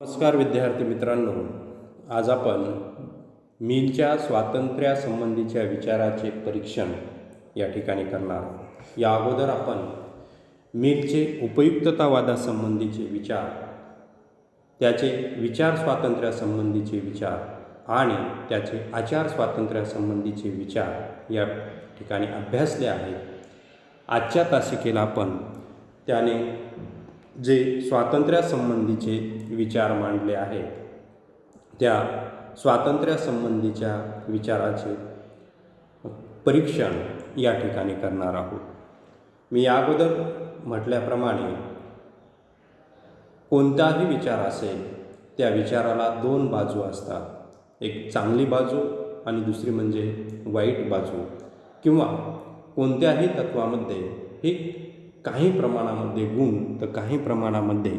नमस्कार विद्यार्थी मित्रांनो आज आपण मिलच्या स्वातंत्र्यासंबंधीच्या विचाराचे परीक्षण या ठिकाणी करणार आहोत. या अगोदर आपण मिलचे उपयुक्ततावादासंबंधीचे विचार त्याचे विचार स्वातंत्र्यासंबंधीचे विचार आणि त्याचे आचार स्वातंत्र्यासंबंधीचे विचार या ठिकाणी अभ्यासले आहेत आजच्या तासिकेला आपण त्याने जे स्वातंत्र्यासंबंधीचे विचार मांडले आहेत त्या स्वातंत्र्यासंबंधीच्या विचाराचे परीक्षण या ठिकाणी करणार आहोत. मी या अगोदर म्हटल्याप्रमाणे कोणताही विचार असेल त्या विचाराला दोन बाजू असतात. एक चांगली बाजू आणि दुसरी म्हणजे वाईट बाजू किंवा कोणत्याही तत्वामध्ये हे काही प्रमाणामध्ये गुण तर काही प्रमाणामध्ये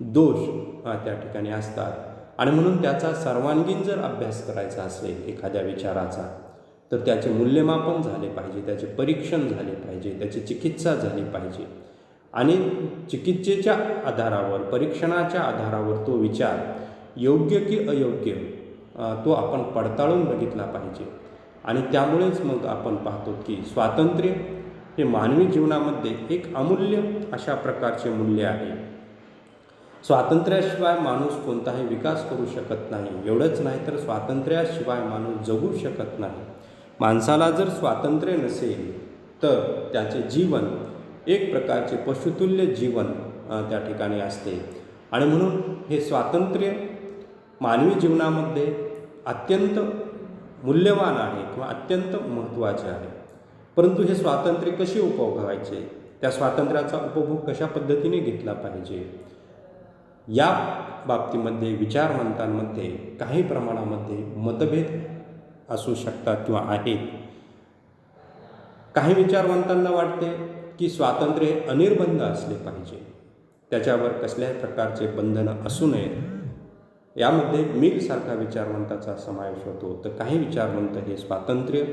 दोष हा त्या ठिकाणी असतात. आणि म्हणून त्याचा सर्वांगीण जर अभ्यास करायचा असेल एखाद्या विचाराचा तर त्याचे मूल्यमापन झाले पाहिजे त्याचे परीक्षण झाले पाहिजे त्याची चिकित्सा झाली पाहिजे. आणि चिकित्सेच्या आधारावर परीक्षणाच्या आधारावर तो विचार योग्य की अयोग्य तो आपण पडताळून बघितला पाहिजे. आणि त्यामुळेच मग आपण पाहतो की स्वातंत्र्य हे मानवी जीवनामध्ये एक अमूल्य अशा प्रकारचे मूल्य आहे. स्वातंत्र्याशिवाय माणूस कोणताही विकास करू शकत नाही. एवढंच नाही तर स्वातंत्र्याशिवाय माणूस जगू शकत नाही. माणसाला जर स्वातंत्र्य नसेल तर त्याचे जीवन एक प्रकारचे पशुतुल्य जीवन त्या ठिकाणी असते. आणि म्हणून हे स्वातंत्र्य मानवी जीवनामध्ये अत्यंत मूल्यवान आहे किंवा अत्यंत महत्त्वाचे आहे. परंतु हे स्वातंत्र्य कसे उपभोगायचे? त्या स्वातंत्र्याचा उपभोग कशा पद्धतीने घेतला पाहिजे? या बाबतीमध्ये विचारवंतांमध्ये काही प्रमाणामध्ये मतभेद असू शकतात किंवा आहेत. काही विचारवंतांना वाटते की स्वातंत्र्य हे अनिर्बंध असले पाहिजे. त्याच्यावर कसल्याही प्रकारचे बंधनं असू नयेत यामध्ये मिलसारखा विचारवंताचा समावेश होतो. तर काही विचारवंत हे स्वातंत्र्य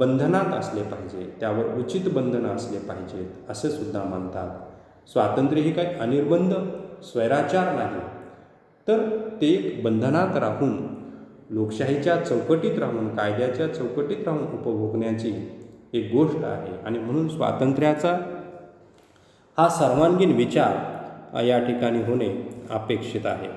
बंधनात असले पाहिजे त्यावर उचित बंधनं असले पाहिजेत असे सुद्धा मानतात स्वातंत्र्य हे काही अनिर्बंध स्वैराचार नाही. तर ते एक बंधनात राहून लोकशाहीच्या चौकटीत राहून कायद्याच्या चौकटीत राहून उपभोगण्याची एक गोष्ट आहे. आणि म्हणून स्वातंत्र्याचा हा सर्वांगीण विचार या ठिकाणी होणे अपेक्षित आहे.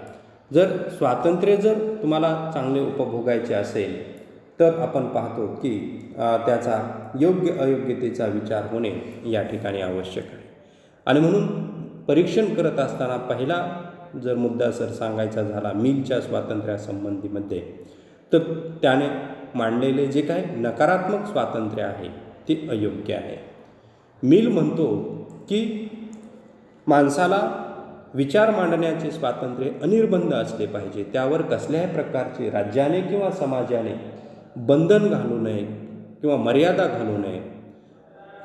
जर स्वातंत्र्य जर तुम्हाला चांगले उपभोगायचे असेल तर आपण पाहतो की त्याचा योग्य अयोग्यतेचा विचार होणे या ठिकाणी आवश्यक आहे. आणि म्हणून परीक्षण करत असताना पहिला जर मुद्दा सर सांगायचा झाला मीलच्या स्वातंत्र्यासंबंधीमध्ये तर त्याने मांडलेले जे काही नकारात्मक स्वातंत्र्य आहे ते अयोग्य आहे. मिल म्हणतो की माणसाला विचार मांडण्याचे स्वातंत्र्य अनिर्बंध असले पाहिजे. त्यावर कसल्याही प्रकारचे राज्याने किंवा समाजाने बंधन घालू नये किंवा मर्यादा घालू नये.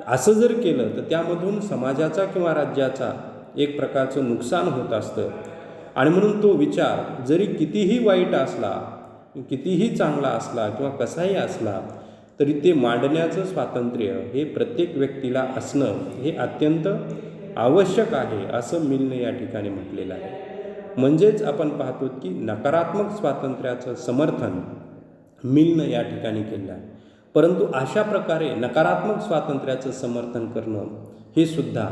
असं जर केलं तर त्यामधून समाजाचा किंवा राज्याचा एक प्रकारचं नुकसान होत असतं. आणि म्हणून तो विचार जरी कितीही वाईट असला कितीही चांगला असला किंवा कसाही असला तरी ते मांडण्याचं स्वातंत्र्य हे प्रत्येक व्यक्तीला असणं हे अत्यंत आवश्यक आहे असं मिलने या ठिकाणी म्हटलेलं आहे. म्हणजेच आपण पाहतो की नकारात्मक स्वातंत्र्याचं समर्थन मिलनं या ठिकाणी केलं. आहे परंतु अशा प्रकारे नकारात्मक स्वातंत्र्याचं समर्थन करणं हे सुद्धा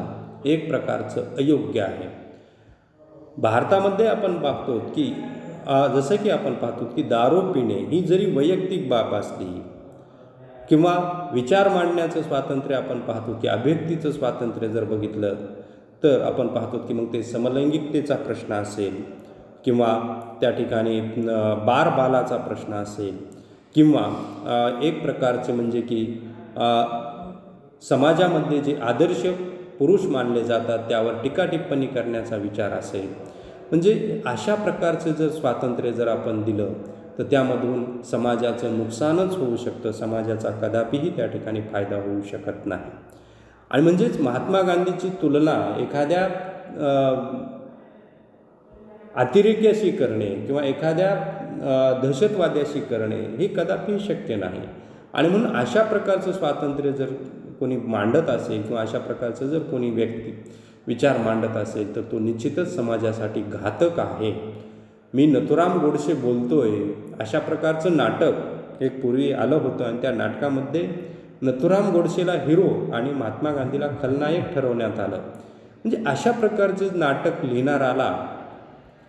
एक प्रकारचं अयोग्य आहे. भारतामध्ये आपण पाहतो की जसं की आपण पाहतो की दारू पिणे ही जरी वैयक्तिक बाब असली किंवा विचार मांडण्याचं स्वातंत्र्य आपण पाहतो की अभिव्यक्तीचं स्वातंत्र्य जर बघितलं तर आपण पाहतो की मग ते समलैंगिकतेचा प्रश्न असेल किंवा त्या ठिकाणी बारबालाचा बार बालाचा प्रश्न असेल किंवा एक प्रकारचे म्हणजे की समाजामध्ये जे आदर्श पुरुष मानले जातात त्यावर टीकाटिप्पणी करण्याचा विचार असेल. म्हणजे अशा प्रकारचं जर स्वातंत्र्य जर आपण दिलं तर त्यामधून समाजाचं नुकसानच होऊ शकतं. समाजाचा कदापिही त्या ठिकाणी फायदा होऊ शकत नाही. आणि म्हणजेच महात्मा गांधीची तुलना एखाद्या अतिरेक्याशी करणे किंवा एखाद्या दहशतवाद्याशी करणे हे कदापि शक्य नाही. आणि म्हणून अशा प्रकारचं स्वातंत्र्य जर कोणी मांडत असेल किंवा अशा प्रकारचं जर कोणी व्यक्ती विचार मांडत असेल तर तो निश्चितच समाजासाठी घातक आहे. मी नथुराम गोडसे बोलतोय अशा प्रकारचं नाटक एक पूर्वी आलं होतं आणि त्या नाटकामध्ये नथुराम गोडसेला हिरो आणि महात्मा गांधीला खलनायक ठरवण्यात आलं. म्हणजे अशा प्रकारचं नाटक लिहिणाराला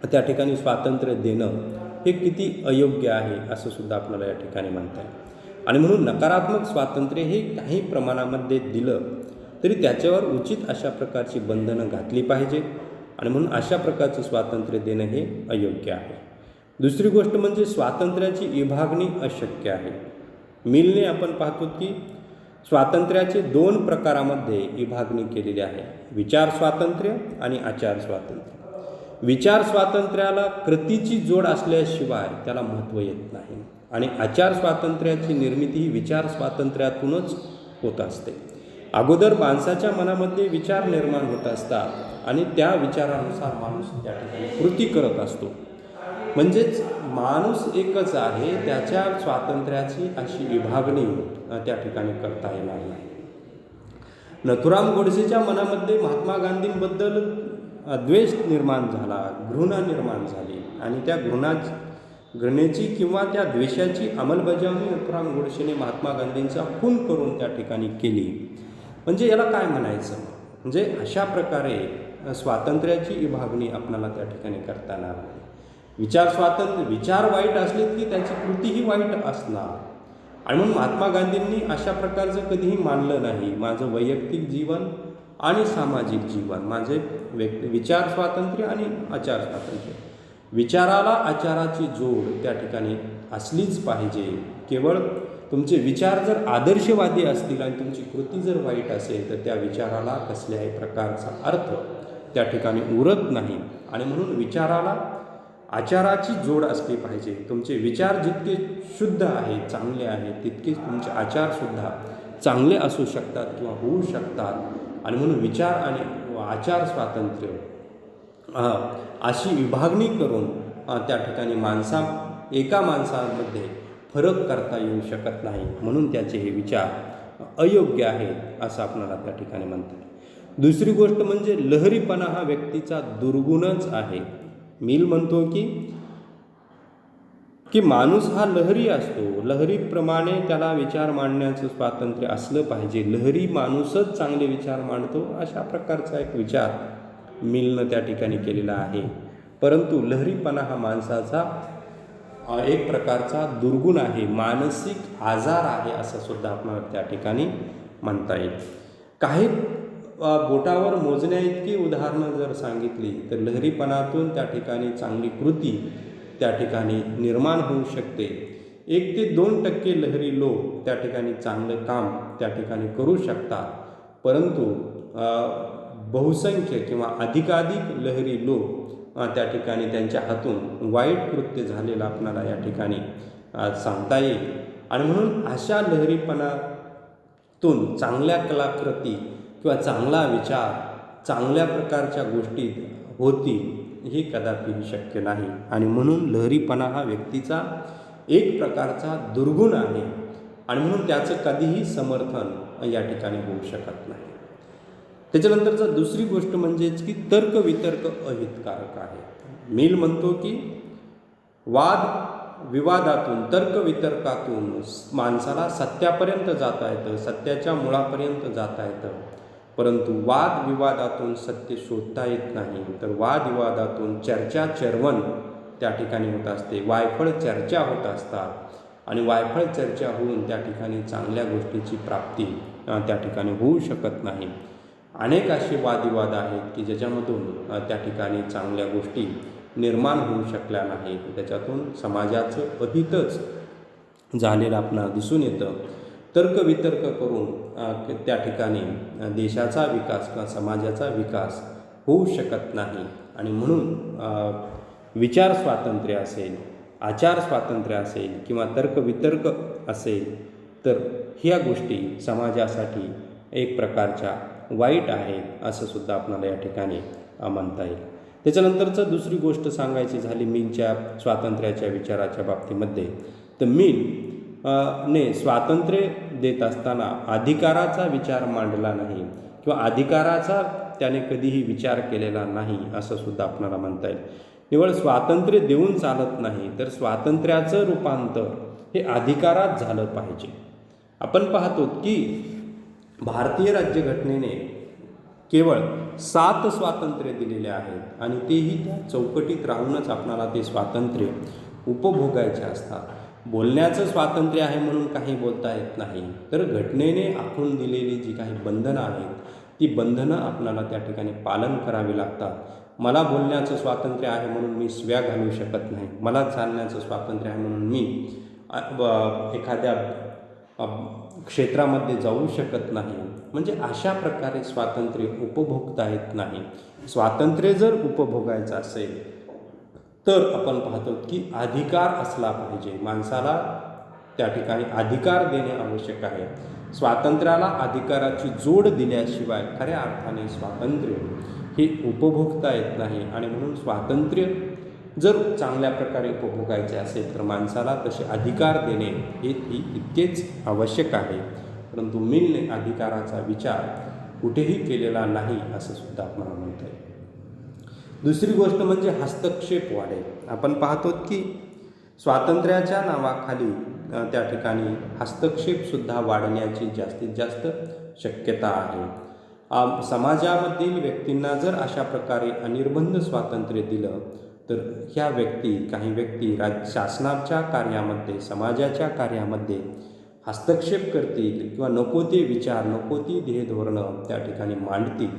त्या ठिकाणी स्वातंत्र्य देणं हे किती अयोग्य आहे असं सुद्धा आपल्याला या ठिकाणी म्हणता येईल. आणि म्हणून नकारात्मक स्वातंत्र्य हे काही प्रमाणामध्ये दिलं तरी त्याच्यावर उचित अशा प्रकारची बंधनं घातली पाहिजे. आणि म्हणून अशा प्रकारचं स्वातंत्र्य देणं हे अयोग्य आहे. दुसरी गोष्ट म्हणजे स्वातंत्र्याची विभागणी अशक्य आहे. मिलने आपण पाहतो की स्वातंत्र्याचे दोन प्रकारामध्ये विभागणी केलेली आहे. विचार स्वातंत्र्य आणि आचार स्वातंत्र्य. विचार स्वातंत्र्याला कृतीची जोड असल्याशिवाय त्याला महत्त्व येत नाही. आणि आचार स्वातंत्र्याची निर्मिती ही विचार स्वातंत्र्यातूनच होत असते. अगोदर माणसाच्या मनामध्ये विचार निर्माण होत असतात आणि त्या विचारानुसार माणूस त्या ठिकाणी कृती करत असतो. म्हणजेच माणूस एकच आहे त्याच्या स्वातंत्र्याची अशी विभागणी त्या ठिकाणी करता येणार नाही. नथुराम गोडसेच्या मनामध्ये महात्मा गांधींबद्दल द्वेष निर्माण झाला घृणा निर्माण झाली आणि त्या घृणा घृणेची किंवा त्या द्वेषाची अंमलबजावणी नथुराम गोडसेने महात्मा गांधींचा खून करून त्या ठिकाणी केली. म्हणजे याला काय म्हणायचं? म्हणजे अशा प्रकारे स्वातंत्र्याची विभागणी आपणाला त्या ठिकाणी करता येणार नाही विचार स्वातंत्र्य विचार वाईट असले की त्याची कृतीही वाईट असणार? आणि म्हणून महात्मा गांधींनी अशा प्रकारचं कधीही मानलं नाही. माझं वैयक्तिक जीवन आणि सामाजिक जीवन. माझे व्यक्ती विचार स्वातंत्र्य आणि आचार स्वातंत्र्य. विचाराला आचाराची जोड त्या ठिकाणी असलीच पाहिजे. केवळ तुमचे विचार जर आदर्शवादी असतील आणि तुमची कृती जर वाईट असेल तर त्या विचाराला कसल्याही प्रकारचा अर्थ त्या ठिकाणी उरत नाही. आणि म्हणून विचाराला आचाराची जोड असली पाहिजे. तुमचे विचार जितके शुद्ध आहेत चांगले आहेत तितकेच तुमचे आचारसुद्धा चांगले असू शकतात किंवा होऊ शकतात. आणि म्हणून विचार आणि आचार स्वातंत्र्य अशी विभागणी करून त्या ठिकाणी माणसा एका माणसामध्ये फरक करता येऊ शकत नाही. म्हणून त्याचे हे विचार अयोग्य आहेत असं आपल्याला त्या ठिकाणी म्हणतात. दुसरी गोष्ट म्हणजे लहरीपणा हा व्यक्तीचा दुर्गुणच आहे. मिल म्हणतो की की माणूस हा लहरी असतो. लहरीप्रमाणे त्याला विचार मांडण्याचं स्वातंत्र्य असलं पाहिजे. लहरी माणूसच चांगले विचार मांडतो अशा प्रकारचा एक विचार मिलनं त्या ठिकाणी केलेला आहे. परंतु लहरीपणा हा माणसाचा एक प्रकारचा दुर्गुण आहे. मानसिक आजार आहे असं सुद्धा आपल्याला त्या ठिकाणी म्हणता येईल. काही बोटावर मोजण्याइतकी उदाहरणं जर सांगितली तर लहरीपणातून त्या ठिकाणी चांगली कृती त्या ठिकाणी निर्माण होऊ शकते. एक ते दोन टक्के लहरी लोक त्या ठिकाणी चांगलं काम त्या ठिकाणी करू शकतात. परंतु बहुसंख्य किंवा अधिकाधिक लहरी लोक त्या ठिकाणी त्यांच्या हातून वाईट कृत्य झालेलं आपणाला या ठिकाणी सांगता येईल. आणि म्हणून अशा लहरीपणातून चांगल्या कलाकृती किंवा चांगला विचार चांगल्या प्रकारच्या गोष्टी होतील. हे कदापि शक्य नाही. आणि म्हणून लहरीपणा हा व्यक्तीचा एक प्रकारचा दुर्गुण आहे. आणि म्हणून त्याचं कधीही समर्थन या ठिकाणी होऊ शकत नाही. त्याच्यानंतरचा दुसरी गोष्ट म्हणजेच की तर्कवितर्क अहितकारक आहे. मेल म्हणतो की वाद विवादातून तर्क वितर्कातून माणसाला सत्यापर्यंत जाता येतं सत्याच्या मुळापर्यंत जाता येतं. परंतु वादविवादातून सत्य शोधता येत नाही. तर वादविवादातून चर्चा चर्वण त्या ठिकाणी होत असते. वायफळ चर्चा होत असतात. आणि वायफळ चर्चा होऊन त्या ठिकाणी चांगल्या गोष्टीची प्राप्ती त्या ठिकाणी होऊ शकत नाही. अनेक असे वादविवाद आहेत की ज्याच्यामधून त्या ठिकाणी चांगल्या गोष्टी निर्माण होऊ शकल्या नाहीत. त्याच्यातून समाजाचं अहितच झालेलं आपणाला दिसून येतं. तर्कवितर्क करून त्या ठिकाणी देशाचा विकास किंवा समाजाचा विकास होऊ शकत नाही. आणि म्हणून विचार स्वातंत्र्य असेल आचार स्वातंत्र्य असेल किंवा तर्कवितर्क असेल तर ह्या गोष्टी समाजासाठी एक प्रकारच्या वाईट आहेत असं सुद्धा आपणाला या ठिकाणी म्हणता येईल. त्याच्यानंतरचं दुसरी गोष्ट सांगायची झाली मिलच्या स्वातंत्र्याच्या विचाराच्या बाबतीमध्ये तर मिल ने स्वातंत्र्य देत असताना अधिकाराचा विचार मांडला नाही किंवा अधिकाराचा त्याने कधीही विचार केलेला नाही असं सुद्धा आपणाला म्हणता येईल. निवळ स्वातंत्र्य देऊन चालत नाही तर स्वातंत्र्याचं रूपांतर हे अधिकारात झालं पाहिजे. आपण पाहतो की भारतीय राज्यघटनेने केवळ सात स्वातंत्र्य दिलेले आहेत आणि तेही त्या चौकटीत राहूनच आपणाला ते स्वातंत्र्य उपभोगायचे असतात. बोलण्याचं स्वातंत्र्य आहे म्हणून काही बोलता येत नाही. तर घटनेने आखून दिलेली जी काही बंधनं आहेत ती बंधनं आपणाला त्या ठिकाणी पालन करावी लागतात. मला बोलण्याचं स्वातंत्र्य आहे म्हणून मी स्व्या घालू शकत नाही. मला चालण्याचं स्वातंत्र्य आहे म्हणून मी एखाद्या क्षेत्रामध्ये जाऊ शकत नाही. म्हणजे अशा प्रकारे स्वातंत्र्य उपभोगता येत नाही. स्वातंत्र्य जर उपभोगायचं असेल तर आपण पाहतो की अधिकार असला पाहिजे. माणसाला त्या ठिकाणी अधिकार देणे आवश्यक आहे. स्वातंत्र्याला अधिकाराची जोड दिल्याशिवाय खऱ्या अर्थाने स्वातंत्र्य हे उपभोगता येत नाही आणि म्हणून स्वातंत्र्य जर चांगल्या प्रकारे उपभोगायचे असेल तर माणसाला तसे अधिकार देणे हे ही इतकेच आवश्यक आहे. परंतु मिलने अधिकाराचा विचार कुठेही केलेला नाही असं सुद्धा आपल्याला म्हणता येईल दुसरी गोष्ट म्हणजे हस्तक्षेप वाढेल. आपण पाहतो की स्वातंत्र्याच्या नावाखाली त्या ठिकाणी हस्तक्षेपसुद्धा वाढण्याची जास्तीत जास्त शक्यता आहे. समाजामधील व्यक्तींना जर अशा प्रकारे अनिर्बंध स्वातंत्र्य दिलं तर ह्या व्यक्ती काही व्यक्ती राज शासनाच्या कार्यामध्ये समाजाच्या कार्यामध्ये हस्तक्षेप करतील किंवा नको ते विचार नको ती ध्येयधोरणं त्या ठिकाणी मांडतील.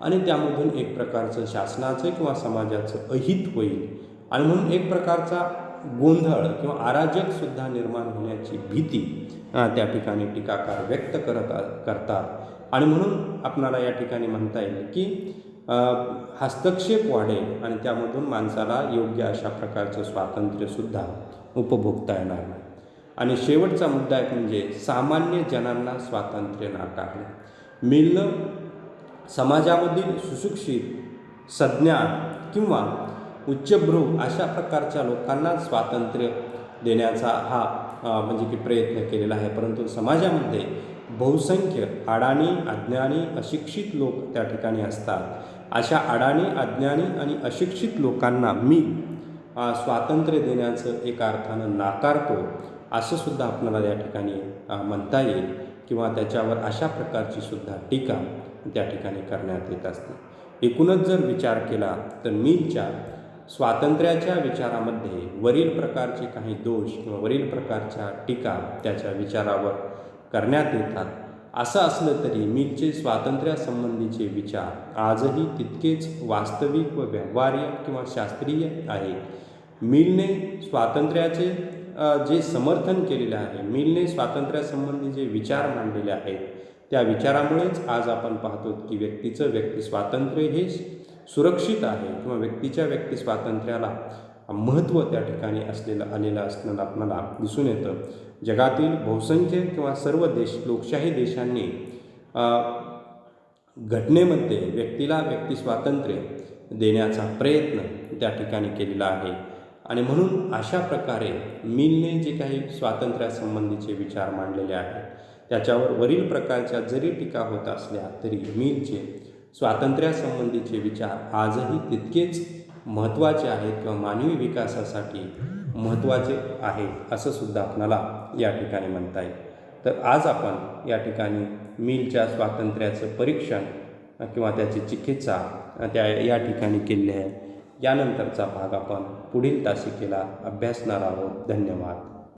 आणि त्यामधून एक प्रकारचं शासनाचं किंवा समाजाचं अहित होईल. आणि म्हणून एक प्रकारचा गोंधळ किंवा अराजकसुद्धा निर्माण होण्याची भीती त्या ठिकाणी टीकाकार व्यक्त करत करतात. आणि म्हणून आपणाला या ठिकाणी म्हणता येईल की हस्तक्षेप वाढेल आणि त्यामधून माणसाला योग्य अशा प्रकारचं स्वातंत्र्यसुद्धा उपभोगता येणार नाही. आणि शेवटचा मुद्दा एक म्हणजे सामान्य जनांना स्वातंत्र्य नाकारणे. मिळणं समाजामधील सुशिक्षित सज्ञान किंवा उच्चभ्रू अशा प्रकारच्या लोकांना स्वातंत्र्य देण्याचा हा म्हणजे की प्रयत्न केलेला आहे. परंतु समाजामध्ये बहुसंख्य अडाणी अज्ञानी अशिक्षित लोक त्या ठिकाणी असतात. अशा अडाणी अज्ञानी आणि अशिक्षित लोकांना मी स्वातंत्र्य देण्याचं एका अर्थानं नाकारतो असं सुद्धा आपल्याला या ठिकाणी म्हणता येईल किंवा त्याच्यावर अशा प्रकारची सुद्धा टीका त्या ठिकाणी करण्यात येत असते. एकूणच जर विचार केला तर मीच्या स्वातंत्र्याच्या विचारामध्ये वरील प्रकारचे काही दोष किंवा वरील प्रकारच्या टीका त्याच्या विचारावर करण्यात येतात. असं असलं तरी मिलचे स्वातंत्र्यासंबंधीचे विचार आजही तितकेच वास्तविक व व्यवहार्य किंवा शास्त्रीय आहेत. मिलने स्वातंत्र्याचे जे समर्थन केलेले आहे मिलने स्वातंत्र्यासंबंधी जे विचार मांडलेले आहेत त्या विचारामुळेच आज आपण पाहतो की व्यक्तीचं व्यक्ती स्वातंत्र्य हे सुरक्षित आहे किंवा व्यक्तीच्या व्यक्ती स्वातंत्र्याला महत्त्व त्या ठिकाणी असलेलं आलेलं असणं आपल्याला दिसून येतं. जगातील बहुसंख्य किंवा सर्व देश लोकशाही देशांनी घटनेमध्ये व्यक्तीला व्यक्ती स्वातंत्र्य देण्याचा प्रयत्न त्या ठिकाणी केलेला आहे. आणि म्हणून अशा प्रकारे मिलने जे काही स्वातंत्र्यासंबंधीचे विचार मांडलेले आहेत त्याच्यावर वरील प्रकारच्या जरी टीका होत असल्या तरी मिलचे स्वातंत्र्यासंबंधीचे विचार आजही तितकेच महत्त्वाचे आहेत किंवा मानवी विकासासाठी महत्त्वाचे आहेत असं सुद्धा आपणाला या ठिकाणी म्हणता येईल. तर आज आपण या ठिकाणी मिलच्या स्वातंत्र्याचं परीक्षण किंवा त्याची चिकित्सा त्या या ठिकाणी केली आहे. यानंतरचा भाग आपण पुढील तासिकेला अभ्यासणार आहोत. धन्यवाद.